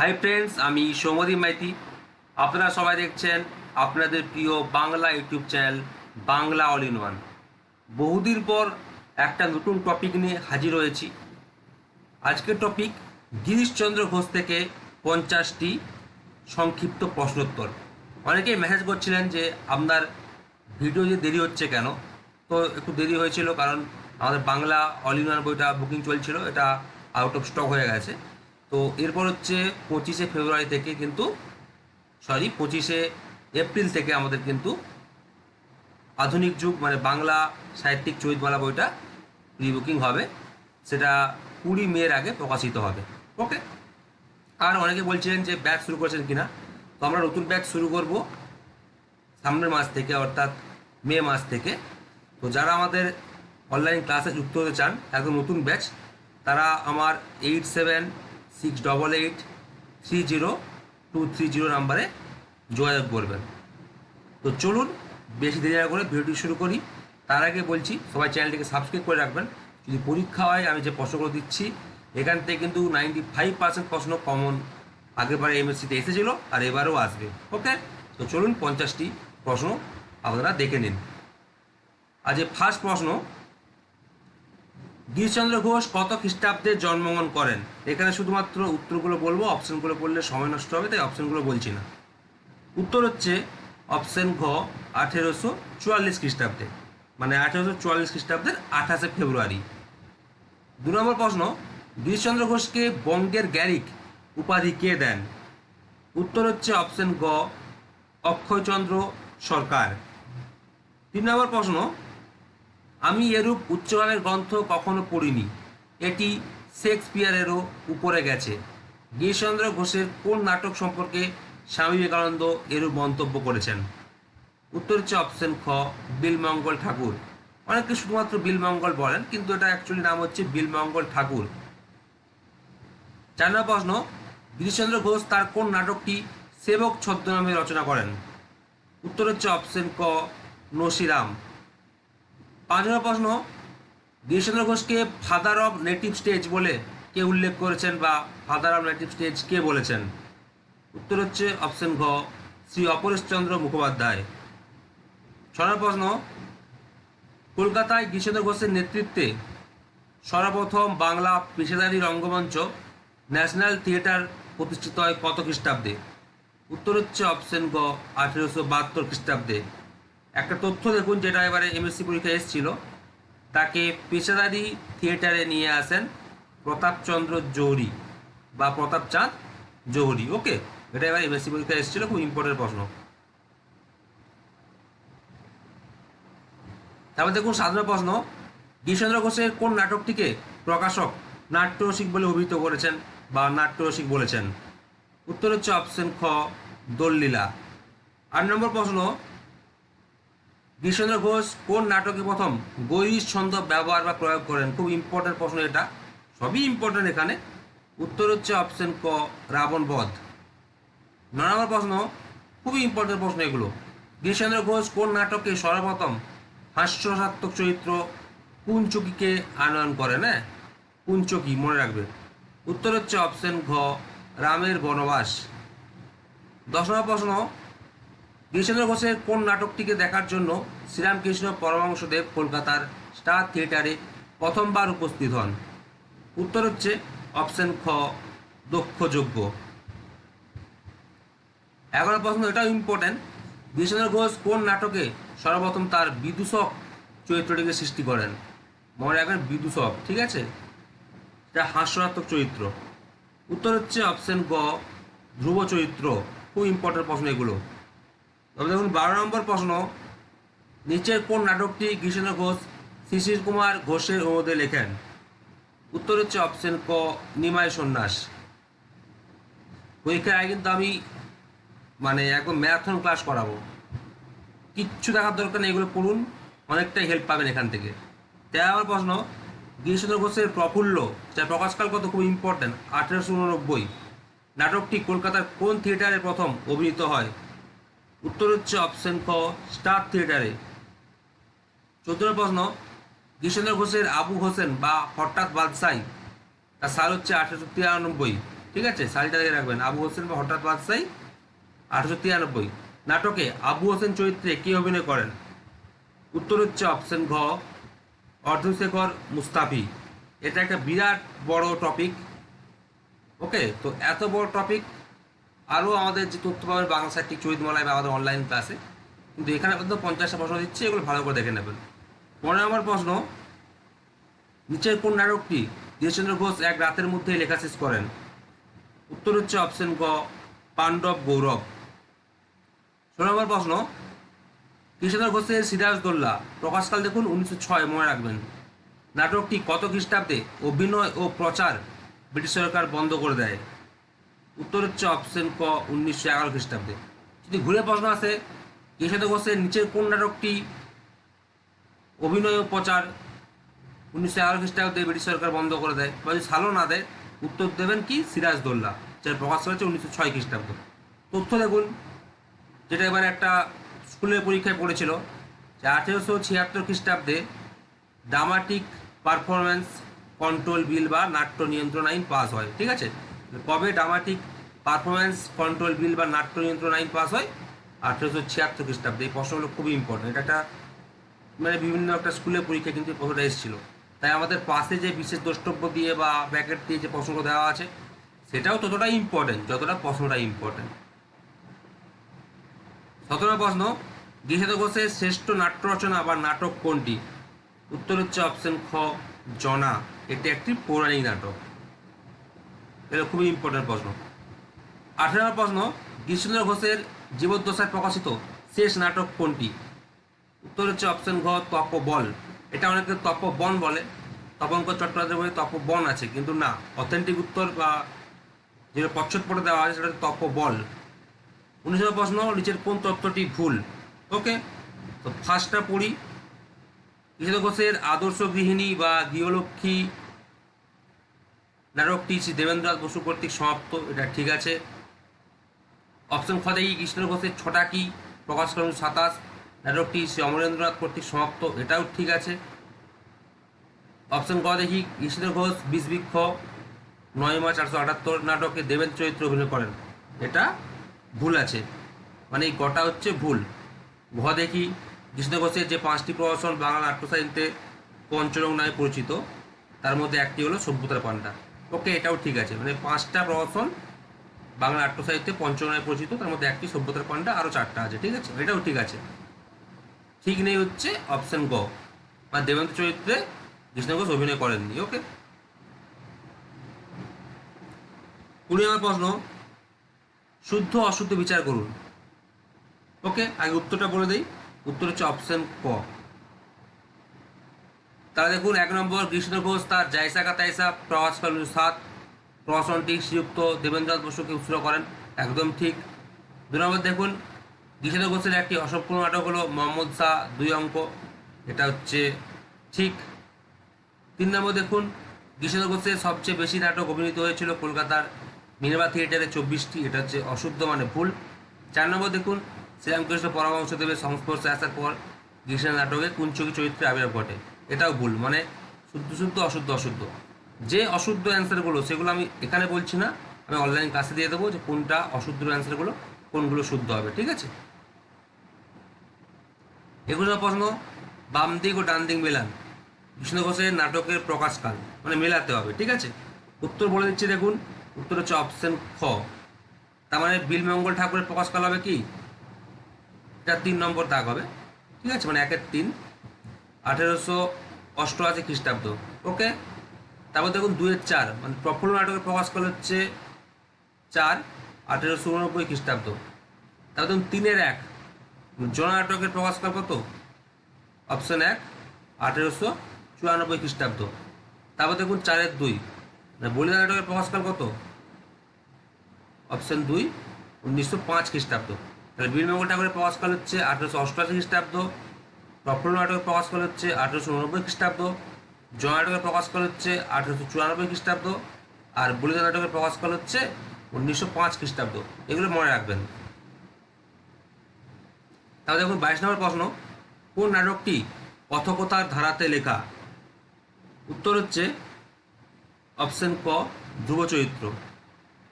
Hi friends আমি সৌমদী মাইতি। আপনারা সবাই দেখছেন আপনাদের প্রিয় Bangla YouTube channel Bangla all in one. বহুদিন পর একটা নতুন টপিক নিয়ে হাজির হয়েছি। আজকের টপিক গিরিশচন্দ্র ঘোষ থেকে পঞ্চাশটি সংক্ষিপ্ত প্রশ্নোত্তর। অনেকেই মেসেজ করছিলেন যে, আপনার ভিডিও যে দেরি হচ্ছে কেন? তো একটু দেরি হয়েছিল কারণ আমাদের বাংলা অল ইন ওয়ান বইটা বুকিং চলছিল, এটা আউট অফ স্টক হয়ে গেছে। তো এরপর হচ্ছে পঁচিশে ফেব্রুয়ারি থেকে কিন্তু সরি পঁচিশে এপ্রিল থেকে আমাদের কিন্তু আধুনিক যুগ মানে বাংলা সাহিত্যিক চৈতমালা বইটা প্রি বুকিং হবে। সেটা কুড়ি মের আগে প্রকাশিত হবে। ওকে আর অনেকে বলছিলেন যে ব্যাচ শুরু করেছেন কিনা। তো আমরা নতুন ব্যাচ শুরু করব সামনের মাস থেকে, অর্থাৎ মে মাস থেকে। তো যারা আমাদের অনলাইন ক্লাসে যুক্ত হতে চান, একদম নতুন ব্যাচ তারা আমার eight seven six double eight three zero two three zero নাম্বারে যোগাযোগ করবেন। তো চলুন, বেশি দেরি না করে ভিডিওটি শুরু করি। তার আগে বলছি, সবাই চ্যানেলটিকে সাবস্ক্রাইব করে রাখবেন। যদি পরীক্ষা হয়, আমি যে প্রশ্নগুলো দিচ্ছি, এখান থেকে কিন্তু নাইনটি ফাইভ পার্সেন্ট প্রশ্ন কমন আগেরবারে এমএসসিতে এসেছিল আর এবারেও আসবে। ওকে তো চলুন পঞ্চাশটি প্রশ্ন আপনারা দেখে নিন। আজ ফার্স্ট প্রশ্ন গিরিশচন্দ্র ঘোষ কত খ্রিস্টাব্দে জন্মগ্রহণ করেন? এখানে শুধুমাত্র উত্তরগুলো বলব, অপশনগুলো বললে সময় নষ্ট হবে, তাই অপশনগুলো বলছি না। উত্তর হচ্ছে অপশন ঘ, আঠেরোশো চুয়াল্লিশ খ্রিস্টাব্দে। মানে আঠেরোশো চুয়াল্লিশ খ্রিস্টাব্দের আঠাশে ফেব্রুয়ারি। দু নম্বর প্রশ্ন, গিরিশচন্দ্র ঘোষকে বঙ্গের গ্যারিক উপাধি কে দেন? উত্তর হচ্ছে অপশন গ অক্ষয়চন্দ্র সরকার। তিন নম্বর প্রশ্ন আমি এরূপ উচ্চমানের গ্রন্থ কখনো পড়িনি। এটি শেক্সপিয়ারেরও উপরে গেছে। গিরিশচন্দ্র ঘোষের কোন নাটক সম্পর্কে স্বামী বিবেকানন্দ এরূপ মন্তব্য করেছেন? উত্তর হচ্ছে অপশন খ, বিলমঙ্গল ঠাকুর। অনেকে শুধুমাত্র বিলমঙ্গল বলেন, কিন্তু এটা অ্যাকচুয়ালি নাম হচ্ছে বিলমঙ্গল ঠাকুর। চার নম্বর প্রশ্ন, গিরিশচন্দ্র ঘোষ তার কোন নাটকটি সেবক ছদ্মনামে রচনা করেন? উত্তর হচ্ছে অপশন ক, নসিরাম। পাঁচ নম্বর প্রশ্ন গিরিশচন্দ্র ঘোষকে ফাদার অব নেটিভ স্টেজ বলে কে উল্লেখ করেছেন বা ফাদার অব নেটিভ স্টেজ কে বলেছেন? উত্তর হচ্ছে অপশন ঘ শ্রী অপরেশচন্দ্র মুখোপাধ্যায়। ছ নম্বর প্রশ্ন, কলকাতায় গিরিশচন্দ্র ঘোষের নেতৃত্বে সর্বপ্রথম বাংলা পেশাদারী রঙ্গমঞ্চ ন্যাশনাল থিয়েটার প্রতিষ্ঠিত হয় কত খ্রিস্টাব্দে? উত্তর হচ্ছে অপশন গ, আঠেরোশো বাহাত্তর খ্রিস্টাব্দে। একটা তথ্য দেখুন যেটা এবারে এমএসসি পরীক্ষায় এসেছিল। তাকে পেশাদারি থিয়েটারে নিয়ে আসেন প্রতাপচন্দ্র জৌহরি বা প্রতাপ চাঁদ জৌহরি, ওকে? এটা এবার এমএসসি পরীক্ষায় এসেছিল, খুব ইম্পর্টেন্ট প্রশ্ন। তারপর দেখুন সাধারণ প্রশ্ন গিরিশচন্দ্র ঘোষের কোন নাটকটিকে প্রকাশক নাট্যরসিক বলে অভিহিত করেছেন বা নাট্যরসিক বলেছেন? উত্তর হচ্ছে অপশন খ, দোললীলা। আট নম্বর প্রশ্ন গিরিশচন্দ্র ঘোষ, কোন নাটকে প্রথম গৈরিশ ছন্দ ব্যবহার বা প্রয়োগ করেন? খুব ইম্পর্টেন্ট প্রশ্ন এটা। সবই ইম্পর্টেন্ট এখানে। উত্তর হচ্ছে অপশন ক, রাবণ বধ। ন নম্বর প্রশ্ন, খুবই ইম্পর্টেন্ট প্রশ্ন এগুলো। গিরিশচন্দ্র ঘোষ, কোন নাটকে সর্বপ্রথম হাস্যসাত্মক চরিত্র কুঞ্চকিকে আনয়ন করেন? হ্যাঁ কুঞ্চকি, মনে রাখবে। উত্তর হচ্ছে অপশন ঘ, রামের বনবাস। দশ নম্বর প্রশ্ন গিরিশচন্দ্র ঘোষের কোন নাটকটিকে দেখার জন্য শ্রীরামকৃষ্ণ পরমহংসদেব কলকাতার স্টার থিয়েটারে প্রথমবার উপস্থিত হন? উত্তর হচ্ছে অপশন খ দক্ষযোগ্য এগারো প্রশ্ন, এটাও ইম্পর্টেন্ট গিরিশচন্দ্র ঘোষ কোন নাটকে সর্বপ্রথম তার বিদূষক চরিত্রটিকে সৃষ্টি করেন? মনে রাখবেন বিদূষক, ঠিক আছে? এটা হাস্যরাত্মক চরিত্র। উত্তর হচ্ছে অপশন গ, ধ্রুব চরিত্র। খুব ইম্পর্টেন্ট প্রশ্ন এগুলো। তবে দেখুন, বারো নম্বর প্রশ্ন, নিচের কোন নাটকটি গিরিশচন্দ্র ঘোষ, শিশির কুমার ঘোষের অনুরোধে লেখেন? উত্তর হচ্ছে অপশন ক নিমায় সন্ন্যাস। পরীক্ষার আগে কিন্তু আমি মানে একদম ম্যারাথন ক্লাস করাবো। কিচ্ছু দেখার দরকার নেই, এগুলো পড়ুন, অনেকটাই হেল্প পাবেন এখান থেকে। তেরো নম্বর প্রশ্ন গিরিশচন্দ্র ঘোষের প্রফুল্ল যার প্রকাশকাল কত খুব ইম্পর্টেন্ট আঠেরোশো উননব্বই। নাটকটি কলকাতার কোন থিয়েটারে প্রথম অভিনীত হয়? উত্তর হচ্ছে অপশন ক স্টার থিয়েটারে চোদ্দ প্রশ্ন গিরিশচন্দ্র ঘোষের আবু হোসেন বা হঠাৎ বাদশাই তার সাল হচ্ছে আঠেরোশো তিরানব্বই, ঠিক আছে? সারিটা দেখে রাখবেন, আবু হোসেন বা হঠাৎ বাদশাহী, আঠারোশো তিরানব্বই। নাটকে আবু হোসেন চরিত্রে কে অভিনয় করেন? উত্তর হচ্ছে অপশন ঘ, অর্ধশেখর মুস্তাফি। এটা একটা বিরাট বড় টপিক ওকে তো এত বড় টপিক আরও আমাদের যে তথ্য পাবেন বাংলা সাহিত্যিক চরিতমালায় বা আমাদের অনলাইন ক্লাসে কিন্তু এখানে পর্যন্ত পঞ্চাশটা প্রশ্ন দিচ্ছি, এগুলো ভালো করে দেখে নেবেন। পনেরো নম্বর প্রশ্ন, নিচের কোন নাটকটি দেশচন্দ্র ঘোষ এক রাতের মধ্যে লেখা শেষ করেন? উত্তর হচ্ছে অপশন গ পাণ্ডব গৌরব। ষোলো নম্বর প্রশ্ন কৃষ্ণচন্দ্র ঘোষের সিরাজদৌল্লা প্রকাশকাল দেখুন উনিশশো ছয়, মনে রাখবেন। নাটকটি কত খ্রিস্টাব্দে অভিনয় ও প্রচার ব্রিটিশ সরকার বন্ধ করে দেয়? উত্তর হচ্ছে অপশন ক উনিশশো এগারো খ্রিস্টাব্দে। যদি ঘুরে প্রশ্ন আসে কৃষ্ণচন্দ্র ঘোষের নিচের কোন নাটকটি অভিনয় প্রচার উনিশশো এগারো খ্রিস্টাব্দে ব্রিটিশ সরকার বন্ধ করে দেয় বা যদি সালও না দেয়, উত্তর দেবেন কি সিরাজদৌল্লা যার প্রকাশ করেছে উনিশশো ছয় খ্রিস্টাব্দ। তথ্য দেখুন, যেটা এবার একটা স্কুলের পরীক্ষায় পড়েছিল যে আঠেরোশো ছিয়াত্তর খ্রিস্টাব্দে ড্রামাটিক পারফরমেন্স কন্ট্রোল বিল বা নাট্য নিয়ন্ত্রণ আইন পাস হয়, ঠিক আছে? কবে ড্রামাটিক পারফরমেন্স কন্ট্রোল বিল বা নাট্য নিয়ন্ত্রণ আইন পাস হয় আঠেরোশো ছিয়াত্তর খ্রিস্টাব্দে। এই প্রশ্নগুলো খুবই ইম্পর্টেন্ট এটা একটা মানে বিভিন্ন একটা স্কুলের পরীক্ষা কিন্তু প্রশ্নটা এসেছিল। তাই আমাদের পাশে যে বিশেষ দ্রষ্টব্য দিয়ে বা ব্র্যাকেট দিয়ে যে প্রশ্নগুলো দেওয়া আছে, সেটাও ততটাই ইম্পর্টেন্ট যতটা প্রশ্নটা ইম্পর্টেন্ট সতেরো প্রশ্ন গিরিশাদ ঘোষের শ্রেষ্ঠ নাট্য রচনা বা নাটক কোনটি? উত্তর হচ্ছে অপশন খ, জনা। এটি একটি পৌরাণিক নাটক। এটা খুবই ইম্পর্টেন্ট প্রশ্ন। আঠেরো নম্বর প্রশ্ন গিরিশচন্দ্র ঘোষের জীবদ্দশায় প্রকাশিত শেষ নাটক কোনটি? উত্তর হচ্ছে অপশন ঘ তপবল এটা অনেকে তপবন বলে। তপঙ্কর চট্টোপাধ্যায় বলে তপবন আছে, কিন্তু না অথেন্টিক উত্তর বা যেটা পশ্চাৎপটে দেওয়া আছে সেটা হচ্ছে তপবল। উনিশ নম্বর প্রশ্ন, নিচের কোন তত্ত্বটি ভুল? ওকে, তো ফার্স্টটা পড়ি। কৃষ্ণ ঘোষের আদর্শ গৃহিণী বা গৃহলক্ষ্মী নাটকটি শ্রী দেবেন্দ্রনাথ বসু কর্তৃক সমাপ্ত, এটা ঠিক আছে। অপশন খ দেখি, কৃষ্ণ ঘোষের ছটা কি, প্রকাশ করেন সাতাশ। নাটকটি শ্রী অমরেন্দ্রনাথ কর্তৃক সমাপ্ত, এটাও ঠিক আছে। অপশন ক দেখি, কৃষ্ণ ঘোষ, বিষবৃক্ষ, নয় মার্চ আটশো আটাত্তর নাটকে দেবেন চরিত্র অভিনয় করেন। এটা ভুল আছে মানে এই গটা হচ্ছে ভুল। ঘ দেখি, কৃষ্ণ ঘোষের যে পাঁচটি প্রহসন বাংলা নাট্য সাহিত্যে পঞ্চরং নামে পরিচিত, তার মধ্যে একটি হলো সভ্যতার পান্ডা। ওকে, এটাও ঠিক আছে। মানে পাঁচটা প্রহসন বাংলা নাট্য সাহিত্যে পঞ্চরং নামে পরিচিত, তার মধ্যে একটি সভ্যতার পান্ডা আরও চারটা আছে, ঠিক আছে? এটাও ঠিক আছে। ঠিক নেই হচ্ছে অপশন গ। বা দেবেন্দ্র চরিত্রে কৃষ্ণ ঘোষ অভিনয় করেননি, ওকে? কুড়ি নম্বর প্রশ্ন। শুদ্ধ অশুদ্ধ বিচার করুন। ওকে, আগে উত্তরটা বলে দিই। উত্তর হচ্ছে অপশন ক। তাহলে দেখুন, এক নম্বর কৃষ্ণ ঘোষ, তার জায়সা কা তাইসা প্রভাসকাল সাত প্রহসনটি শ্রীযুক্ত দেবেন্দ্রনাথ বসুকে উৎসর্গ করেন। একদম ঠিক। দু নম্বর দেখুন কৃষ্ণ ঘোষের একটি অসম্পূর্ণ নাটক হলো মোহাম্মদ শাহ দুই অঙ্ক। এটা হচ্ছে ঠিক। তিন নম্বর দেখুন কৃষ্ণ ঘোষের সবচেয়ে বেশি নাটক অভিনীত হয়েছিল কলকাতার মিনাবা থিয়েটারে চব্বিশটি। এটা হচ্ছে অশুদ্ধ মানে ভুল। চার নম্বর দেখুন, শ্রীরামকৃষ্ণ পরমহংসদেবের সংস্পর্শে আসার পর কৃষ্ণ নাটকে কুঞ্চকি চরিত্রে আবির্ভাব ঘটে। এটাও ভুল মানে শুদ্ধ শুদ্ধ, অশুদ্ধ অশুদ্ধ। যে অশুদ্ধ অ্যান্সারগুলো সেগুলো আমি এখানে বলছি না, আমি অনলাইন ক্লাসে দিয়ে দেবো যে কোনটা অশুদ্ধ অ্যান্সারগুলো কোনগুলো শুদ্ধ হবে, ঠিক আছে? নম্বর প্রশ্ন বাম দিক ও ডান দিক মেলান। কৃষ্ণ ঘোষের নাটকের প্রকাশকাল মানে মেলাতে হবে, ঠিক আছে? উত্তর বলে দিচ্ছি, দেখুন, উত্তর হচ্ছে অপশন খ। তার মানে বিলমঙ্গল ঠাকুরের প্রকাশকাল হবে কি? এটা তিন নম্বর দাগ হবে, ঠিক আছে? মানে একের তিন। আঠেরোশো অষ্টআশি খ্রিস্টাব্দ ওকে তারপর দেখুন দুয়ের চার মানে প্রফুল্ল নাটকের প্রকাশ প্রকাশকাল হচ্ছে চার, আঠেরোশো উননব্বই খ্রিস্টাব্দ। তারপর দেখুন তিনের এক জন নাটকের প্রকাশকাল কত? অপশন এক, আঠেরোশো চুরানব্বই খ্রিস্টাব্দ। তারপর দেখুন চারের দুই মানে বলিদান নাটকের প্রকাশকাল কত? অপশন দুই, উনিশশো পাঁচ খ্রিস্টাব্দ। তাহলে বীরমঙ্গল ঠাকুরের প্রকাশকাল হচ্ছে আঠেরোশো অষ্টআশি খ্রিস্টাব্দ প্রফুল্ল নাটকের প্রকাশকাল হচ্ছে আঠেরোশো উনব্বই খ্রিস্টাব্দ, জয় নাটকের প্রকাশকাল হচ্ছে আঠেরোশো চুরানব্বই খ্রিস্টাব্দ আর বলিদান নাটকের প্রকাশকাল হচ্ছে উনিশশো পাঁচ খ্রিস্টাব্দ। এগুলো মনে রাখবেন। তাহলে দেখুন, বাইশ নম্বর প্রশ্ন, কোন নাটকটি কথকতার ধারাতে লেখা? উত্তর হচ্ছে অপশন ক, ধ্রুব চরিত্র।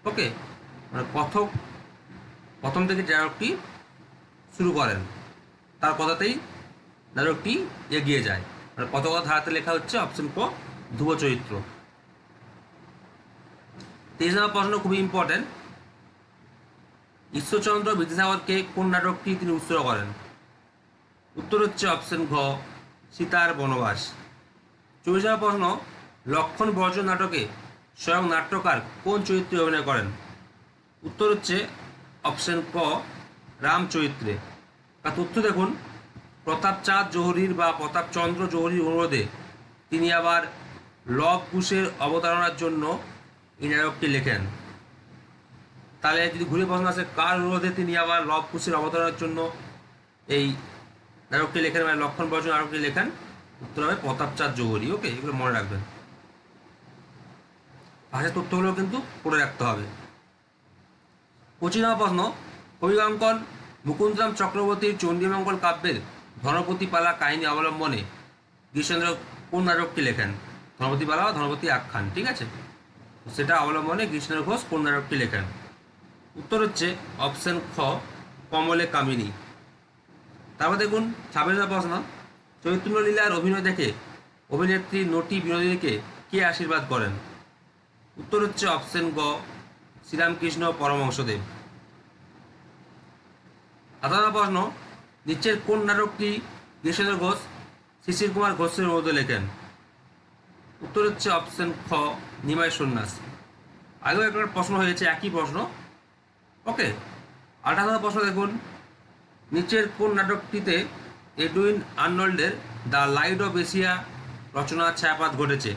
ওকে মানে কথক প্রথম থেকে যে নাটকটি শুরু করেন, তার কথাতেই ডায়লগটি এগিয়ে যায়। মানে কতকথা ধারাতে লেখা হচ্ছে? অপশন ক, ধ্রুব চরিত্র। তেইশ নম্বর প্রশ্ন খুবই ইম্পর্টেন্ট ঈশ্বরচন্দ্র বিদ্যাসাগরকে কোন নাটকটি তিনি উৎসর্গ করেন? উত্তর হচ্ছে অপশন ঘ, সীতার বনবাস। চব্বিশ নম্বর প্রশ্ন, লক্ষণ বর্জন নাটকে স্বয়ং নাট্যকার কোন চরিত্রে অভিনয় করেন? উত্তর হচ্ছে অপশন ক, রাম চরিত্রে। তার তথ্য দেখুন। প্রতাপচাঁদ জহুরির বা প্রতাপচন্দ্র জহুরির অনুরোধে তিনি আবার লব কুশের অবতারণার জন্য এই নাটকটি লেখেন। তাহলে যদি ঘুরে প্রশ্ন আসে, কার অনুরোধে তিনি আবার লব কুশের অবতারণার জন্য এই নাটকটি লেখেন মানে লক্ষণ বর্জন নাটকটি লেখেন? উত্তর হবে প্রতাপচাঁদ জহুরি। ওকে, এগুলো মনে রাখবেন। ভাষার তথ্যগুলো কিন্তু পড়ে রাখতে হবে। পঁচিশ প্রশ্ন কবিগাঙ্কন মুকুন্দরাম চক্রবর্তীর চণ্ডীমঙ্গল কাব্যের ধনপতি পালা কাহিনী অবলম্বনে কৃষ্ণচন্দ্র কোন নাটকটি লেখেন? ধনপতি পালা বা ধনপতি আখ্যান, ঠিক আছে? সেটা অবলম্বনে কৃষ্ণের ঘোষ কোন নাটকটি লেখেন? উত্তর হচ্ছে অপশন খ, কমলে কামিনী। তারপর দেখুন ছাব্বিশ প্রশ্ন। চৈতন্য লীলার অভিনয় দেখে অভিনেত্রী নটি বিনোদিনীকে কে আশীর্বাদ করেন? উত্তর হচ্ছে অপশন গ, শ্রীরামকৃষ্ণ পরমহংসদেব। আঠারো প্রশ্ন নিচের কোন নাটকটি কৃষ্ণেন্দ্র ঘোষ, শিশির কুমার ঘোষের মধ্যে লেখেন? উত্তর হচ্ছে অপশন খ নিমায় সন্ন্যাস। আগেও একটা প্রশ্ন হয়েছে, একই প্রশ্ন। ওকে আঠারো প্রশ্ন দেখুন। নিচের কোন নাটকটিতে এডুইন আর্নল্ডের দ্য লাইট অফ এশিয়া রচনা ছায়াপাত ঘটেছে?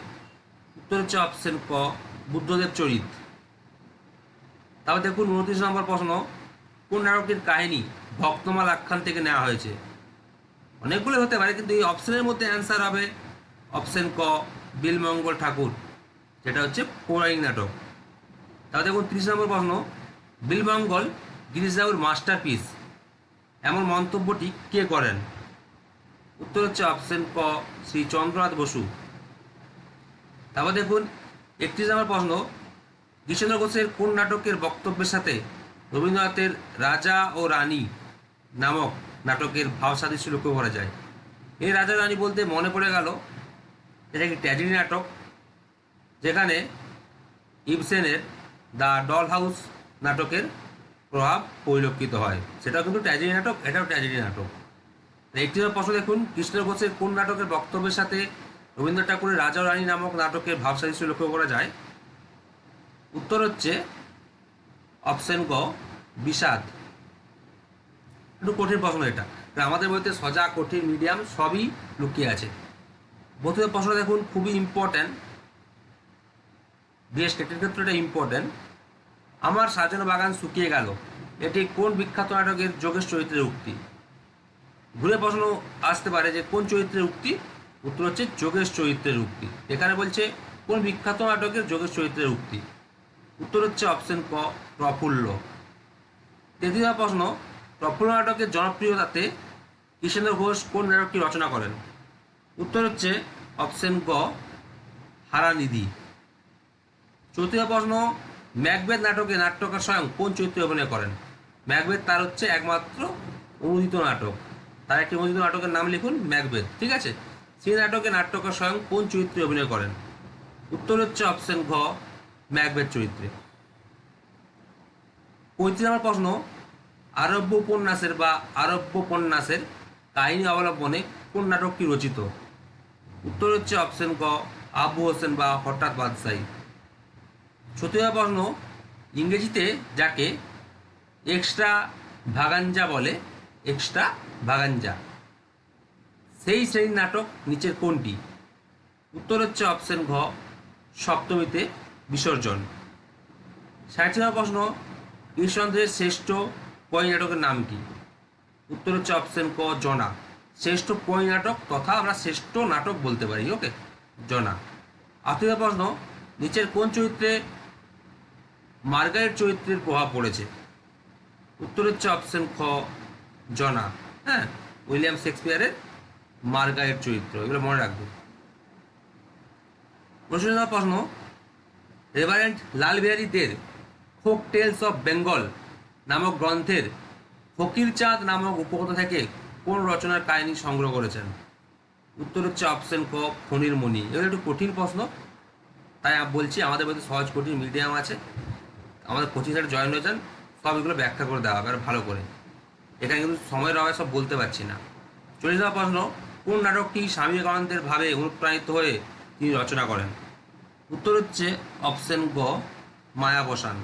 উত্তর হচ্ছে অপশন ক, বুদ্ধদেব চরিত। তারপর দেখুন উনত্রিশ নম্বর প্রশ্ন। কোন নাটকটির কাহিনী ভক্তমাল আখ্যান থেকে নেওয়া হয়েছে। অনেকগুলো হতে পারে, কিন্তু এই অপশনের মধ্যে অ্যান্সার হবে অপশন ক, বিলমঙ্গল ঠাকুর, যেটা হচ্ছে পৌরাণিক নাটক। তারপর দেখুন, ত্রিশ নম্বর প্রশ্ন, বিলমঙ্গল গিরিশবাবুর মাস্টারপিস এমন মন্তব্যটি কে করেন? উত্তর হচ্ছে অপশন ক, শ্রী চন্দ্রনাথ বসু। তারপর দেখুন, একত্রিশ নম্বর প্রশ্ন কৃষ্ণেন্দ্র ঘোষের কোন নাটকের বক্তব্যের সাথে রবীন্দ্রনাথের রাজা ও রানী নামক নাটকের ভাব লক্ষ্য করা যায়। এই রাজা রানী বলতে মনে পড়ে গেল, এটা একটি ট্র্যাজেডি নাটক, যেখানে ইবসেনের দ্য ডল হাউস নাটকের প্রভাব পরিলক্ষিত হয়। সেটাও কিন্তু ট্র্যাজেডি নাটক, এটাও ট্র্যাজেডি নাটক। একটি প্রশ্ন দেখুন, কৃষ্ণ ঘোষের কোন নাটকের বক্তব্যের সাথে রবীন্দ্র ঠাকুরের রাজা রানী নামক নাটকের ভাব লক্ষ্য করা যায়? উত্তর হচ্ছে, অপশন গ বিষাদ। একটু কঠিন প্রশ্ন এটা। আমাদের বইতে সজা, কঠিন মিডিয়াম সবই লুকিয়ে আছে। প্রথমে প্রশ্ন দেখুন, খুবই ইম্পর্ট্যান্ট বিএস টেটের ক্ষেত্রে এটা ইম্পর্ট্যান্ট আমার সাজানো বাগান শুকিয়ে গেল। এটি কোন বিখ্যাত নাটকের যোগেশ চরিত্রের উক্তি? ঘুরে প্রশ্ন আসতে পারে যে কোন চরিত্রের উক্তি? উত্তর হচ্ছে যোগেশ চরিত্রের উক্তি। এখানে বলছে, কোন বিখ্যাত নাটকের যোগেশ চরিত্রের উক্তি? উত্তর হচ্ছে অপশন ক, প্রফুল্ল। তৃতীয় প্রশ্ন প্রফুল্ল নাটকের জনপ্রিয়তাতে কৃষ্ণেন্দ্র ঘোষ কোন নাটকটি রচনা করেন? উত্তর হচ্ছে অপশন গ, হারানিধি। চতুর্থ প্রশ্ন ম্যাকবেদ নাটকে নাট্যকার স্বয়ং কোন চরিত্রে অভিনয় করেন? ম্যাকবেদ তার হচ্ছে একমাত্র অনুদিত নাটক। তার একটি অনুদিত নাটকের নাম লিখুন ম্যাকবেদ ঠিক আছে? সেই নাটকে নাট্যকার স্বয়ং কোন চরিত্রে অভিনয় করেন? উত্তর হচ্ছে অপশন ঘ ম্যাকবেদ চরিত্রে। পঁয়ত্রিশ নম্বর প্রশ্ন আরব্য উপন্যাসের বা আরব্য উপন্যাসের কাহিনী অবলম্বনে কোন নাটকটি রচিত? উত্তর হচ্ছে অপশন ক, আবু হোসেন বা হঠাৎ বাদশাহী। চতুর্থ প্রশ্ন ইংরেজিতে যাকে এক্সট্রা ভাগাঞ্জা বলে এক্সট্রা ভাগাঞ্জা। সেই শ্রেণির নাটক নিচের কোনটি? উত্তর হচ্ছে অপশন ঘ, সপ্তমীতে বিসর্জন। নম্বর প্রশ্ন ঈশ্বরচন্দ্রের শ্রেষ্ঠ পয় নাটকের নাম কি? উত্তর হচ্ছে অপশন ক, জনা। শ্রেষ্ঠ পয় নাটক তথা আমরা শ্রেষ্ঠ নাটক বলতে পারি, ওকে? জনা। আত্মীয় প্রশ্ন, নিচের কোন চরিত্রে মার্গারেট চরিত্রের প্রভাব পড়েছে? উত্তর হচ্ছে অপশন খ, জনা। হ্যাঁ উইলিয়াম শেক্সপিয়ারের মার্গারেট চরিত্র, এগুলো মনে রাখবে। প্রশ্ন রেভারেন্ট লাল বিহারী দের ফোক টেলস অফ বেঙ্গল নামক গ্রন্থের ফকিরচাঁদ নামক উপকথা থেকে কোন রচনার কাহিনী সংগ্রহ করেছেন? উত্তর হচ্ছে অপশন ক ফণির মণি। এগুলো একটু কঠিন প্রশ্ন। তাই বলছি, আমাদের মধ্যে সহজ কঠিন মিডিয়াম আছে। আমাদের কোচিং সেন্টার জয়েন হয়েছেন, সব এগুলো ব্যাখ্যা করে দেওয়া হবে, আর ভালো করে। এখানে কিন্তু সময়ের অভাবে সব বলতে পারছি না। চলে যাওয়া প্রশ্ন, কোন নাটকটি স্বামী বিবেকানন্দের ভাবে অনুপ্রাণিত হয়ে তিনি রচনা করেন? উত্তর হচ্ছে অপশন গ মায়াবসান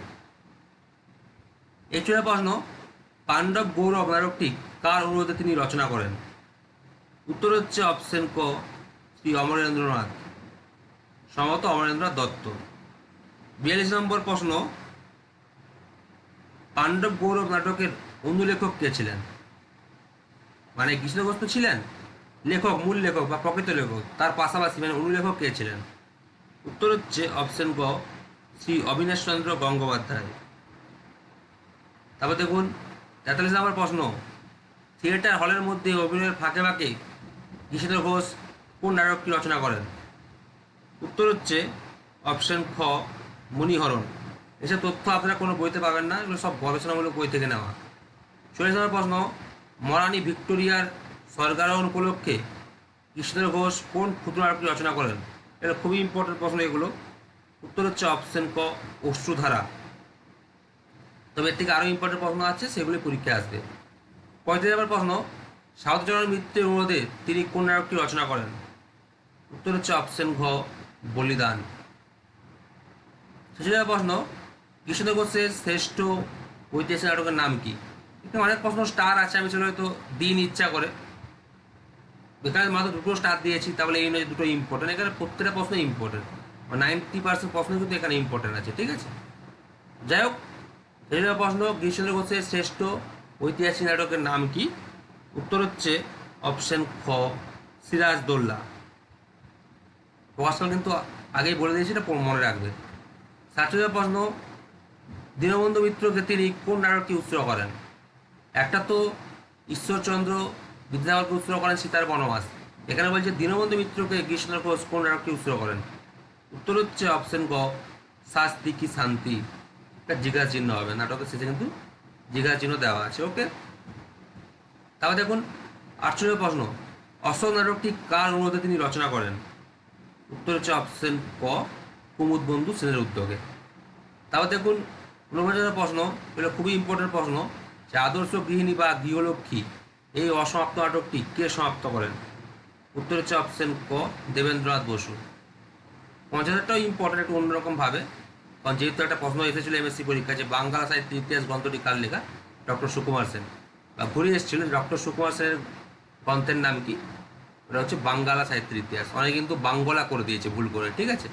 এছাড়া প্রশ্ন, পাণ্ডব গৌরব নাটকটি কার অনুরোধে তিনি রচনা করেন? উত্তর হচ্ছে অপশন ক, শ্রী অমরেন্দ্রনাথ। সম্ভবত অমরেন্দ্রনাথ দত্ত। বিয়াল্লিশ নম্বর প্রশ্ন, পাণ্ডব গৌরব নাটকের অনুলেখক কে ছিলেন? মানে কৃষ্ণগ্রস্ত ছিলেন? লেখক, মূল লেখক বা প্রকৃত লেখক, তার পাশাপাশি মানে অনুলেখক কে ছিলেন? উত্তর হচ্ছে অপশন গ শ্রী অবিনাশ চন্দ্র গঙ্গোপাধ্যায়। তারপর দেখুন তেতাল্লিশ নম্বর প্রশ্ন। থিয়েটার হলের মধ্যে অভিনয়ের ফাঁকে ফাঁকে কৃষ্ণেন্দ্র ঘোষ কোন নাটকটি রচনা করেন? উত্তর হচ্ছে অপশন খ মণিহরণ এসব তথ্য আপনারা কোনো বইতে পাবেন না, এগুলো সব গবেষণামূলক বই থেকে নেওয়া। চল্লিশ নম্বর প্রশ্ন, মরানি ভিক্টোরিয়ার স্বর্গারোহণ উপলক্ষে কৃষ্ণেন্দ্র ঘোষ কোন ক্ষুদ্র নাটকটি রচনা করেন? এটা খুবই ইম্পর্টেন্ট প্রশ্ন এগুলো। উত্তর হচ্ছে অপশন ক, অশ্রুধারা। তবে এর থেকে আরও ইম্পর্টেন্ট প্রশ্ন আছে, সেগুলি পরীক্ষায় আসবে। পঁয়ত্রিশ নম্বর প্রশ্ন সাউথচরণ মৃত্যুর অনুরোধে তিনি কোন নাটকটি রচনা করেন? উত্তর হচ্ছে অপশন ঘ, বলিদান। শেষ নম্বর প্রশ্ন কৃষ্ণ ঘোষের শ্রেষ্ঠ ঐতিহাসিক নাটকের নাম কি? এখানে অনেক প্রশ্ন স্টার আছে, আমি সেটা হয়তো দিন ইচ্ছা করে। এখানে মাত্র দুটো স্টার দিয়েছি তাহলে এই নয় দুটো ইম্পর্টেন্ট এখানে প্রত্যেকটা প্রশ্ন ইম্পর্টেন্ট নাইনটি পার্সেন্ট প্রশ্ন কিন্তু এখানে ইম্পর্টেন্ট আছে, ঠিক আছে? যাই হোক জন্য প্রশ্ন গিরিশচন্দ্র ঘোষের শ্রেষ্ঠ ঐতিহাসিক নাটকের নাম কি? উত্তর হচ্ছে অপশন খ, সিরাজ দোল্লা প্রশ্ন কিন্তু আগেই বলে দিয়েছি, এটা মনে রাখবে। সাতচল্লিশ প্রশ্ন, দীনবন্ধু মিত্রকে তিনি কোন নাটকটি উৎসর্গ করেন? একটা তো ঈশ্বরচন্দ্র বিদ্যাসাগরকে উৎসর্গ করেন, সীতার বনবাস। এখানে বলছে দীনবন্ধু মিত্রকে কৃষ্ণ ঘোষ কোন নাটকটি উৎসর্গ করেন? উত্তর হচ্ছে অপশন গ, শাস্তি কি শান্তি? একটা জিজ্ঞাসা চিহ্ন হবে, নাটকের শেষে কিন্তু জিজ্ঞাসা চিহ্ন দেওয়া আছে ওকে তারপর দেখুন আটচল্লিশ প্রশ্ন, অশোক নাটকটি কার অনুরোধে তিনি রচনা করেন? উত্তর হচ্ছে অপশন ক, কুমুদ বন্ধু সেনের উদ্যোগে। তারপর দেখুন ঊনপঞ্চাশ প্রশ্ন এগুলো খুবই ইম্পর্টেন্ট প্রশ্ন, যে আদর্শ গৃহিণী বা গৃহলক্ষ্মী, এই অসমাপ্ত নাটকটি কে সমাপ্ত করেন? উত্তর হচ্ছে অপশন ক, দেবেন্দ্রনাথ বসু। পঞ্চাশটাও ইম্পর্টেন্ট একটু অন্যরকম ভাবে কারণ যেহেতু একটা প্রশ্ন এসেছিল এমএসসি পরীক্ষা যে বাংলা সাহিত্যের ইতিহাস গ্রন্থটি কার লেখা? ডক্টর সুকুমার সেন। বা ঘুরে এসেছিল, ডক্টর সুকুমার সেনের গ্রন্থের নাম কি? ওটা হচ্ছে বাঙ্গালা সাহিত্যের ইতিহাস। অনেকে কিন্তু বাঙ্গলা করে দিয়েছে, ভুল করে, ঠিক আছে?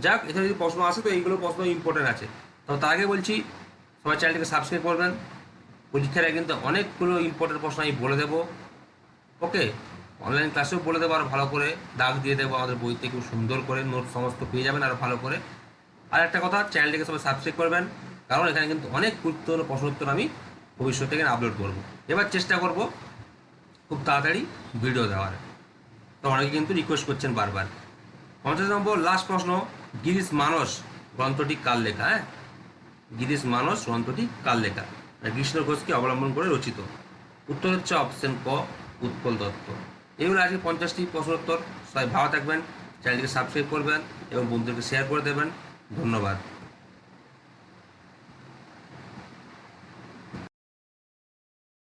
যাক, এখানে যদি প্রশ্ন আসে, তো এইগুলো প্রশ্ন ইম্পর্টেন্ট আছে। তো তার আগে বলছি, সবাই চ্যানেলটিকে সাবস্ক্রাইব করবেন। পরীক্ষার আগে কিন্তু অনেকগুলো ইম্পর্টেন্ট প্রশ্ন আমি বলে দেবো। ওকে অনলাইন ক্লাসেও বলে দেবো আরও ভালো করে। দাগ দিয়ে দেবো আমাদের বইতে, খুব সুন্দর করে নোট সমস্ত পেয়ে যাবেন আরও ভালো করে। আর একটা কথা চ্যানেলটিকে সবাই সাবস্ক্রাইব করবেন, কারণ এখানে কিন্তু অনেক গুরুত্বপূর্ণ প্রশ্ন উত্তর আমি ভবিষ্যতে এখানে আপলোড করব। এবার চেষ্টা করব খুব তাড়াতাড়ি ভিডিও দেওয়ার। তো অনেকে কিন্তু রিকোয়েস্ট করছেন বারবার। পঞ্চাশ নম্বর লাস্ট প্রশ্ন, গিরিশ মানস গ্রন্থটি কার লেখা হ্যাঁ? গিরিশ মানস গ্রন্থটি কার লেখা? কৃষ্ণ ঘোষকে অবলম্বন করে রচিত? উত্তর হচ্ছে অপশন ক, উৎপল দত্ত। এগুলো আজকে পঞ্চাশটি প্রশ্নোত্তর সবাই ভালো থাকবেন চ্যানেলটিকে সাবস্ক্রাইব করবেন এবং বন্ধুদেরকে শেয়ার করে দেবেন। ধন্যবাদ।